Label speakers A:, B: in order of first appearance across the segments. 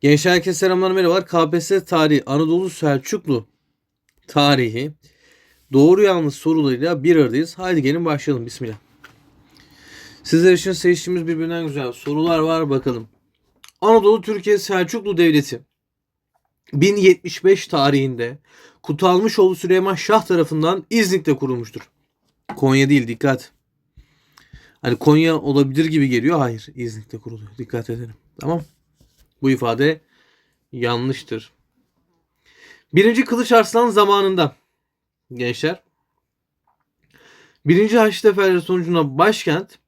A: Gençler herkese selamlar merhabalar. KPSS tarihi Anadolu Selçuklu tarihi doğru yanlış sorularıyla bir aradayız. Haydi gelin başlayalım. Bismillah. Sizler için seçtiğimiz birbirinden güzel sorular var bakalım. Anadolu Türkiye Selçuklu Devleti 1075 tarihinde Kutalmışoğlu Süleyman Şah tarafından İznik'te kurulmuştur. Konya değil dikkat. Hani Konya olabilir gibi geliyor. Hayır İznik'te kuruluyor. Dikkat edelim. Tamam. Bu ifade yanlıştır. Birinci Kılıç Arslan zamanında gençler Birinci Haçlı Seferleri sonucunda başkent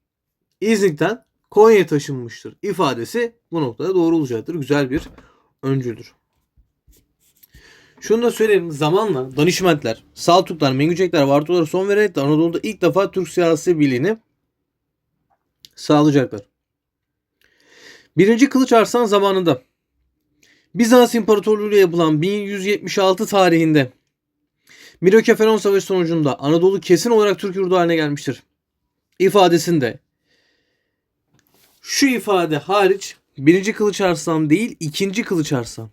A: İznik'ten Konya'ya taşınmıştır. ifadesi bu noktada doğru olacaktır. Güzel bir öncüldür. Şunu da söyleyeyim. Zamanla Danişmentler, Saltuklar, Mengücekler, Vartolar son vererek de Anadolu'da ilk defa Türk siyasi birliğini sağlayacaklar. Birinci Kılıç Arslan zamanında Bizans İmparatorluğu ile yapılan 1176 tarihinde Mirokeferon Savaşı sonucunda Anadolu kesin olarak Türk yurdu haline gelmiştir. ifadesinde şu ifade hariç birinci Kılıç Arslan değil ikinci Kılıç Arslan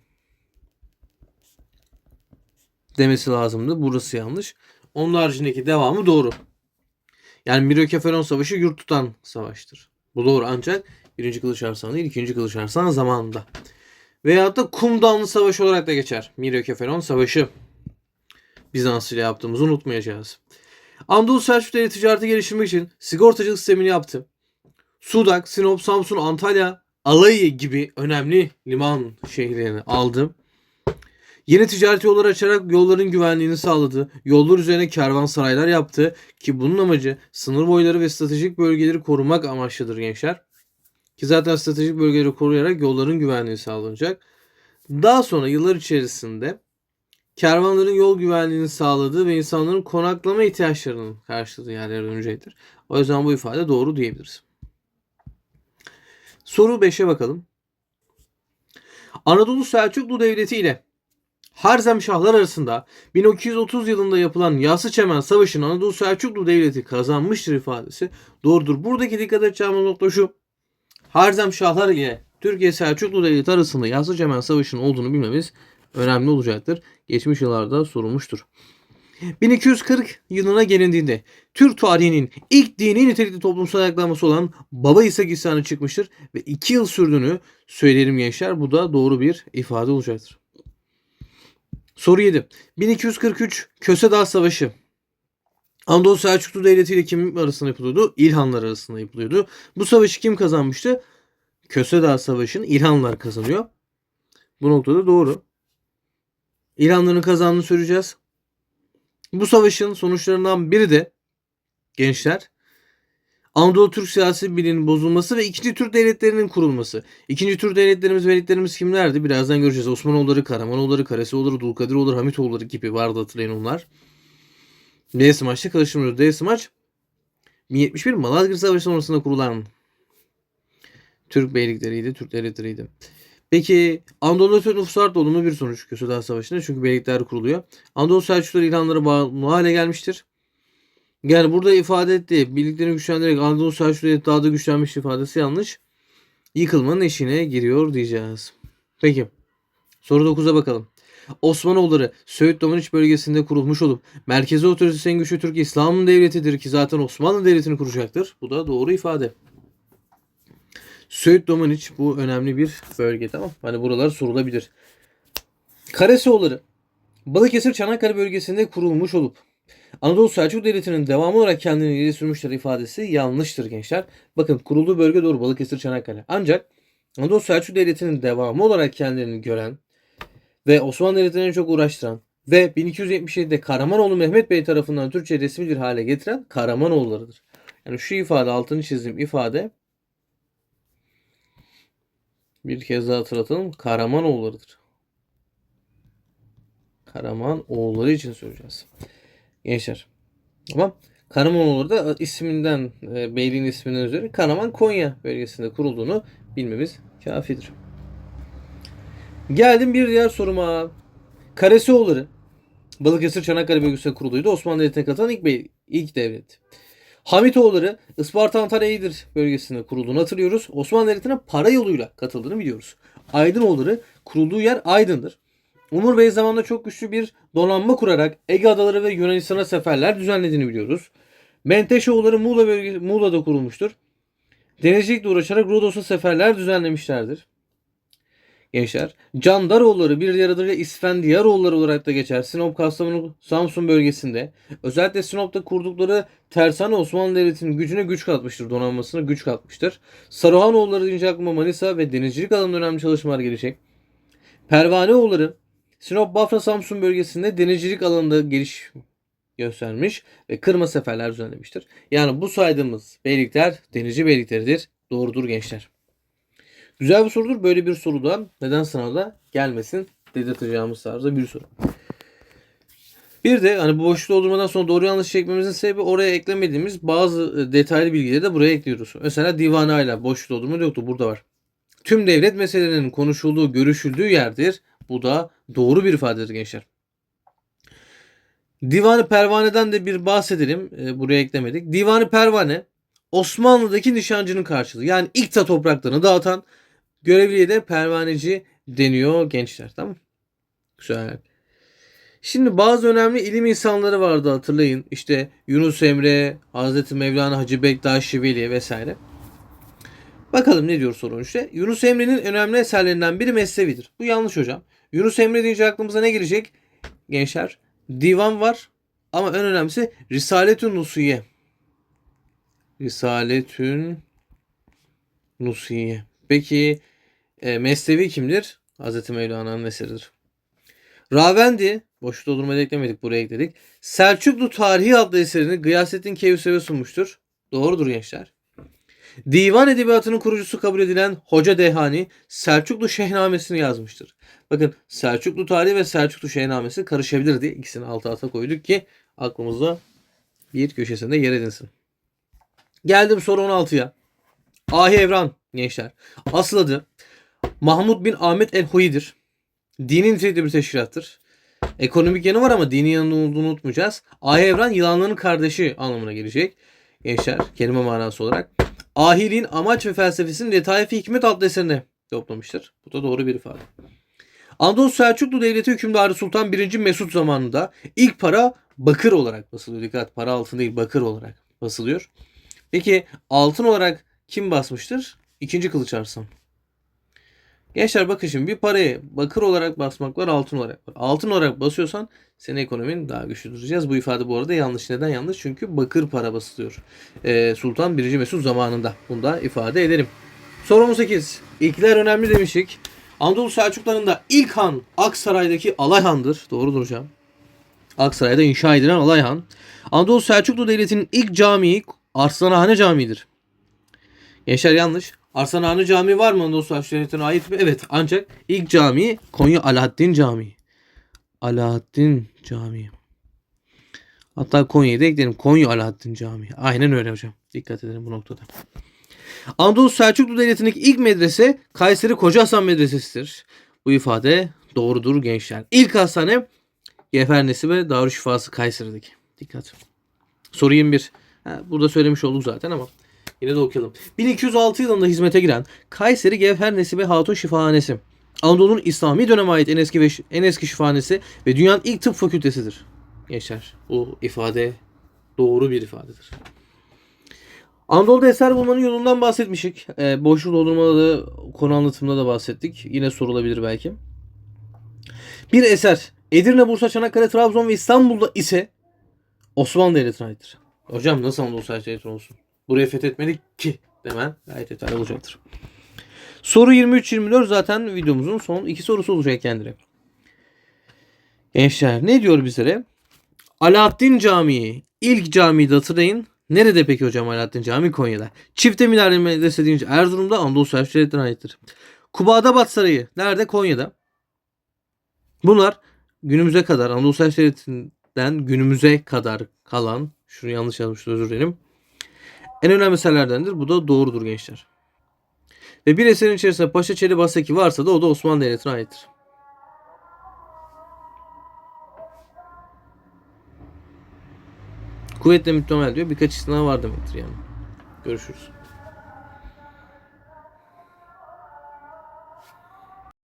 A: demesi lazımdı. Burası yanlış. Onun haricindeki devamı doğru. Yani Mirokeferon Savaşı yurt tutan savaştır. Bu doğru ancak birinci Kılıç Arslan değil ikinci Kılıç Arslan zamanında. Veyahut da Kumdanlı Savaşı olarak da geçer. Mirokeferon Savaşı. Bizans ile yaptığımızı unutmayacağız. Anadolu Selçuklu ile ticareti geliştirmek için sigortacılık sistemini yaptı. Sudak, Sinop, Samsun, Antalya, Alayı gibi önemli liman şehirlerini aldı. Yeni ticaret yolları açarak yolların güvenliğini sağladı. Yollar üzerine kervansaraylar yaptı ki bunun amacı sınır boyları ve stratejik bölgeleri korumak amaçlıdır gençler. Ki zaten stratejik bölgeleri koruyarak yolların güvenliği sağlanacak. Daha sonra yıllar içerisinde kervanların yol güvenliğini sağladığı ve insanların konaklama ihtiyaçlarının karşıladığı yerlere dönecektir. O yüzden bu ifade doğru diyebiliriz. Soru 5'e bakalım. Anadolu Selçuklu Devleti ile Harzem Şahlar arasında 1230 yılında yapılan Yası Çemen Savaşı'nı Anadolu Selçuklu Devleti kazanmıştır ifadesi doğrudur. Buradaki dikkat edeceğimiz nokta şu. Harzem Şahlar ile Türkiye Selçuklu Devleti arasında Yası Çemen Savaşı'nın olduğunu bilmemiz önemli olacaktır. Geçmiş yıllarda sorulmuştur. 1240 yılına gelindiğinde Türk tarihinin ilk dini nitelikli toplumsal ayaklanması olan Baba İshak isyanı çıkmıştır ve 2 yıl sürdüğünü söyleyelim gençler. Bu da doğru bir ifade olacaktır. Soru 7. 1243 Köse Dağ Savaşı. Anadolu Selçuklu Devleti ile kim arasında yapılıyordu? İlhanlar arasında yapılıyordu. Bu savaşı kim kazanmıştı? Köse Dağ Savaşı'nı İlhanlar kazanıyor. Bu noktada doğru. İlhanların kazandığını söyleyeceğiz. Bu savaşın sonuçlarından biri de gençler Anadolu Türk siyasi birliğinin bozulması ve ikinci Türk devletlerinin kurulması. İkinci Türk devletlerimiz ve elitlerimiz kimlerdi? Birazdan göreceğiz. Osmanoğulları, Karamanoğulları, Karesioğulları, Dulkadiroğulları, Hamitoğulları gibi vardı hatırlayın onlar. D smaçta karıştırmıyoruz. D smaç 1071 Malazgirt Savaşı sonrasında kurulan Türk beylikleriydi, Türk devletleriydi. Peki Anadolu Türk nüfusu arttı olumlu bir sonuç Köse Savaşı'nda çünkü beylikler kuruluyor. Anadolu Selçukluları İlhanlara bağlı hale gelmiştir. Yani burada ifade ettiği birliklerini güçlendirerek Anadolu Selçuklu daha da güçlenmiş ifadesi yanlış. Yıkılmanın eşiğine giriyor diyeceğiz. Peki. Soru 9'a bakalım. Osmanoğulları Söğüt Domaniç bölgesinde kurulmuş olup merkezi otoritesi en güçlü Türk İslam devletidir ki zaten Osmanlı Devleti'ni kuracaktır. Bu da doğru ifade. Söğüt Domaniç bu önemli bir bölge tamam. Hani buralar sorulabilir. Karesioğulları Balıkesir Çanakkale bölgesinde kurulmuş olup Anadolu Selçuk Devleti'nin devamı olarak kendini ileri sürmüşler ifadesi yanlıştır gençler. Bakın kurulduğu bölge doğru Balıkesir Çanakkale. Ancak Anadolu Selçuk Devleti'nin devamı olarak kendilerini gören ve Osmanlı Devleti'ni en çok uğraştıran ve 1277'de Karamanoğlu Mehmet Bey tarafından Türkçe resmi bir hale getiren Karamanoğullarıdır. Yani şu ifade altını çizdiğim ifade bir kez daha hatırlatalım. Karamanoğullarıdır. Karaman oğulları için söyleyeceğiz. Gençler. Tamam. Karamanoğulları da isminden, e, beyliğin isminden üzeri Karaman Konya bölgesinde kurulduğunu bilmemiz kafidir. Geldim bir diğer soruma. Karesioğulları Balıkesir Çanakkale bölgesinde kuruluydu. Osmanlı Devleti'ne katılan ilk, bey, ilk devlet. Hamitoğulları Isparta Antalya Eğirdir bölgesinde kurulduğunu hatırlıyoruz. Osmanlı Devleti'ne para yoluyla katıldığını biliyoruz. Aydınoğulları kurulduğu yer Aydın'dır. Umur Bey zamanında çok güçlü bir donanma kurarak Ege Adaları ve Yunanistan'a seferler düzenlediğini biliyoruz. Menteşoğulları Muğla bölgesi, Muğla'da kurulmuştur. Denizcilikle uğraşarak Rodos'a seferler düzenlemişlerdir. Gençler. Candaroğulları bir diğer adıyla İsfendiyaroğulları olarak da geçer. Sinop, Kastamonu, Samsun bölgesinde. Özellikle Sinop'ta kurdukları Tersane Osmanlı Devleti'nin gücüne güç katmıştır. Donanmasına güç katmıştır. Saruhanoğulları deyince aklıma Manisa ve denizcilik alanında önemli çalışmalar gelecek. Pervaneoğulları Sinop, Bafra, Samsun bölgesinde denizcilik alanında geliş göstermiş ve kırma seferler düzenlemiştir. Yani bu saydığımız beylikler denizci beylikleridir. Doğrudur gençler. Güzel bir sorudur. Böyle bir sorudan neden sınavda gelmesin dedirteceğimiz tarzda bir soru. Bir de hani bu boşluk doldurmadan sonra doğru yanlış çekmemizin sebebi oraya eklemediğimiz bazı e, detaylı bilgileri de buraya ekliyoruz. Mesela divan ayla boşluk doldurma yoktu. Burada var. Tüm devlet meselelerinin konuşulduğu, görüşüldüğü yerdir. Bu da doğru bir ifadedir gençler. Divanı Pervane'den de bir bahsedelim. E, buraya eklemedik. Divanı Pervane Osmanlı'daki nişancının karşılığı. Yani ilk ta topraklarını dağıtan görevliye de pervaneci deniyor gençler. Tamam Güzel. Şimdi bazı önemli ilim insanları vardı hatırlayın. İşte Yunus Emre, Hazreti Mevlana Hacı Bektaşi Veli vesaire. Bakalım ne diyor sorun işte. Yunus Emre'nin önemli eserlerinden biri Mesnevi'dir. Bu yanlış hocam. Yunus Emre deyince aklımıza ne gelecek? Gençler divan var ama en önemlisi Risaletün Nusiye. Risaletün Nusiye. Peki e, Mesnevi kimdir? Hazreti Mevlana'nın eseridir. Ravendi, boşlukta durmayı eklemedik buraya ekledik. Selçuklu Tarihi adlı eserini Gıyasettin Keyhüsev'e sunmuştur. Doğrudur gençler. Divan edebiyatının kurucusu kabul edilen Hoca Dehani Selçuklu Şehnamesini yazmıştır. Bakın Selçuklu tarihi ve Selçuklu Şehnamesi karışabilir diye ikisini alt alta koyduk ki aklımızda bir köşesinde yer edinsin. Geldim soru 16'ya. Ahi Evran gençler. Asıl adı Mahmud bin Ahmet el-Huyi'dir. Dini nitelikli bir teşkilattır. Ekonomik yanı var ama dini yanı olduğunu unutmayacağız. Ahi Evran yılanların kardeşi anlamına gelecek. Gençler kelime manası olarak. Ahiliğin amaç ve felsefesini Letaif-i Hikmet adlı eserine toplamıştır. Bu da doğru bir ifade. Anadolu Selçuklu Devleti hükümdarı Sultan 1. Mesut zamanında ilk para bakır olarak basılıyor. Dikkat para altın değil bakır olarak basılıyor. Peki altın olarak kim basmıştır? İkinci Kılıç Arslan. Gençler bakın şimdi bir parayı bakır olarak basmak var, altın olarak var. Altın olarak basıyorsan senin ekonomin daha güçlü duracağız. Bu ifade bu arada yanlış. Neden yanlış? Çünkü bakır para basılıyor. Ee, Sultan 1. Mesut zamanında. Bunu da ifade edelim. Soru 18. İlkler önemli demiştik. Anadolu Selçuklarında ilk han Aksaray'daki Alayhan'dır. Doğrudur hocam. Aksaray'da inşa edilen Alayhan. Anadolu Selçuklu Devleti'nin ilk camii Arslanhane Camii'dir. Gençler yanlış. Arslanhane Camii var mı Anadolu Devleti'ne ait mi? Evet. Ancak ilk cami Konya Alaaddin Camii. Alaaddin Camii. Hatta Konya'yı da ekleyelim. Konya Alaaddin Camii. Aynen öyle hocam. Dikkat edelim bu noktada. Anadolu Selçuklu Devleti'ndeki ilk medrese Kayseri Koca Hasan Medresesi'dir. Bu ifade doğrudur gençler. İlk hastane Gefernesi ve Darüşşifası Kayseri'deki. Dikkat. Soru 21. Ha, burada söylemiş olduk zaten ama yine de okuyalım. 1206 yılında hizmete giren Kayseri Gevhernesi ve Hatun Şifahanesi. Anadolu'nun İslami döneme ait en eski ve en eski şifahanesi ve dünyanın ilk tıp fakültesidir. Gençler bu ifade doğru bir ifadedir. Anadolu'da eser bulmanın yolundan bahsetmiştik. E, boşluk doldurmada da konu anlatımında da bahsettik. Yine sorulabilir belki. Bir eser Edirne, Bursa, Çanakkale, Trabzon ve İstanbul'da ise Osmanlı Devleti'ne aittir. Hocam nasıl Anadolu Selçuklu olsun? Burayı fethetmedik ki demen gayet yeterli olacaktır. Soru 23-24 zaten videomuzun son iki sorusu olacak kendine. Gençler ne diyor bizlere? Alaaddin Camii ilk camiyi de hatırlayın. Nerede peki hocam Alaaddin Camii? Konya'da. Çifte minare medrese deyince Erzurum'da Anadolu Selçuk Devleti'ne aittir. Kubadabat Sarayı nerede? Konya'da. Bunlar günümüze kadar Anadolu Selçuk Devleti'nden günümüze kadar kalan şunu yanlış yazmıştım özür dilerim. En önemli eserlerdendir. Bu da doğrudur gençler. Ve bir eserin içerisinde Paşa Çeli Basaki varsa da o da Osmanlı Devleti'ne aittir. Kuvvetle muhtemel diyor. Birkaç istina var demektir yani. Görüşürüz.